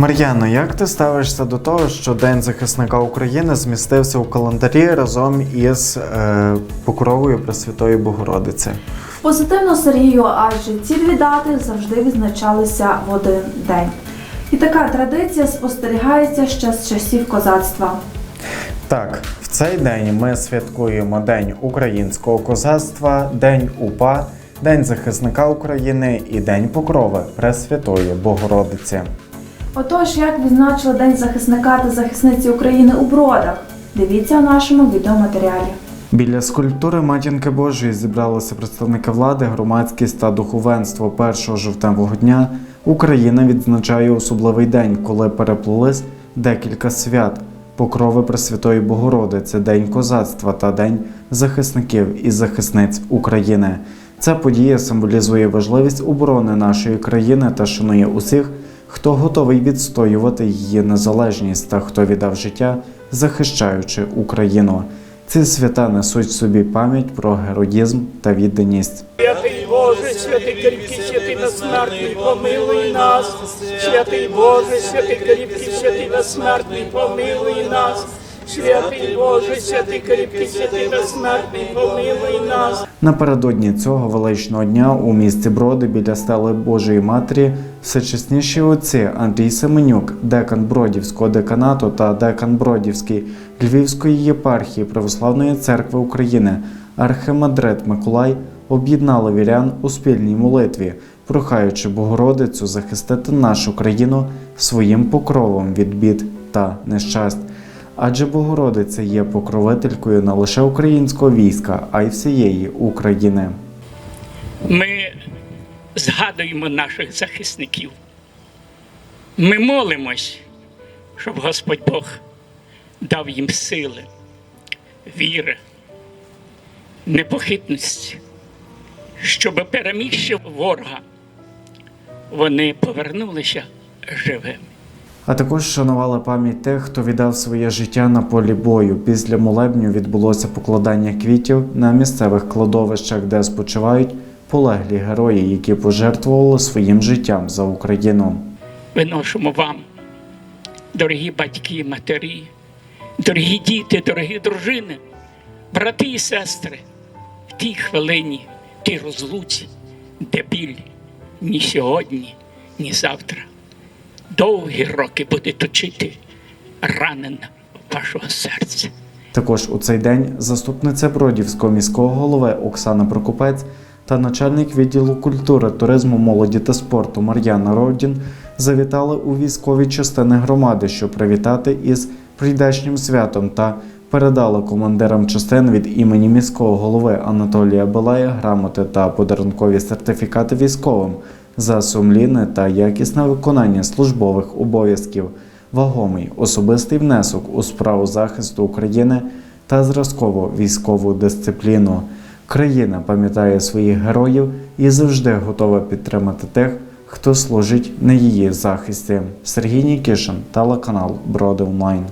Мар'яно, як ти ставишся до того, що День захисника України змістився у календарі разом із е, Покровою Пресвятої Богородиці? Позитивно Сергію, адже ці дві дати завжди відзначалися в один день. І така традиція спостерігається ще з часів козацтва. Так, в цей день ми святкуємо День українського козацтва, День УПА, День захисника України і День Покрови Пресвятої Богородиці. Отож, як відзначили День захисника та захисниці України у Бродах? Дивіться у нашому відеоматеріалі. Біля скульптури Матінки Божої зібралися представники влади, громадськість та духовенство. 1 жовтневого дня Україна відзначає особливий день, коли переплились декілька свят. Покрови Пресвятої Богородиці, День козацтва та День захисників і захисниць України. Ця подія символізує важливість оборони нашої країни та шанує усіх, хто готовий відстоювати її незалежність та хто віддав життя, захищаючи Україну. Ці свята несуть собі пам'ять про героїзм та відданість. Святий Боже, святий кріпкий, святий безсмертний, помилуй нас. Святий Боже, святий кріпкий, святий безсмертний, помилуй нас. Святий Боже, святий кріпкий, святий безсмертний, помилуй нас. Напередодні цього величного дня у місті Броди біля стели Божої Матері всечесніші отці Андрій Семенюк, декан Бродівського деканату та декан Бродівський Львівської єпархії Православної церкви України архимандрит Миколай об'єднали вірян у спільній молитві, прохаючи Богородицю захистити нашу країну своїм покровом від бід та нещасть. Адже Богородиця є покровителькою не лише українського війська, а й всієї України. Ми згадуємо наших захисників. Ми молимось, щоб Господь Бог дав їм сили, віри, непохитності, щоб перемігши ворога, вони повернулися живими. А також шанували пам'ять тих, хто віддав своє життя на полі бою. Після молебню відбулося покладання квітів на місцевих кладовищах, де спочивають полеглі герої, які пожертвували своїм життям за Україну. виношуємо вам, дорогі батьки, матері, дорогі діти, дорогі дружини, брати і сестри, в тій хвилині, в тій розлуці, де біль ні сьогодні, ні завтра. Довгі роки буде точити ранена вашого серця. Також у цей день заступниця Бродівського міського голови Оксана Прокопець та начальник відділу культури, туризму, молоді та спорту Мар'яна Родін завітали у військові частини громади, щоб привітати із прийдешнім святом та передали командирам частин від імені міського голови Анатолія Балая грамоти та подарункові сертифікати військовим за сумлінне та якісне виконання службових обов'язків вагомий особистий внесок у справу захисту України та зразкову військову дисципліну. Країна пам'ятає своїх героїв і завжди готова підтримати тих, хто служить на її захисті. Сергій Нікішин, телеканал Броди Онлайн.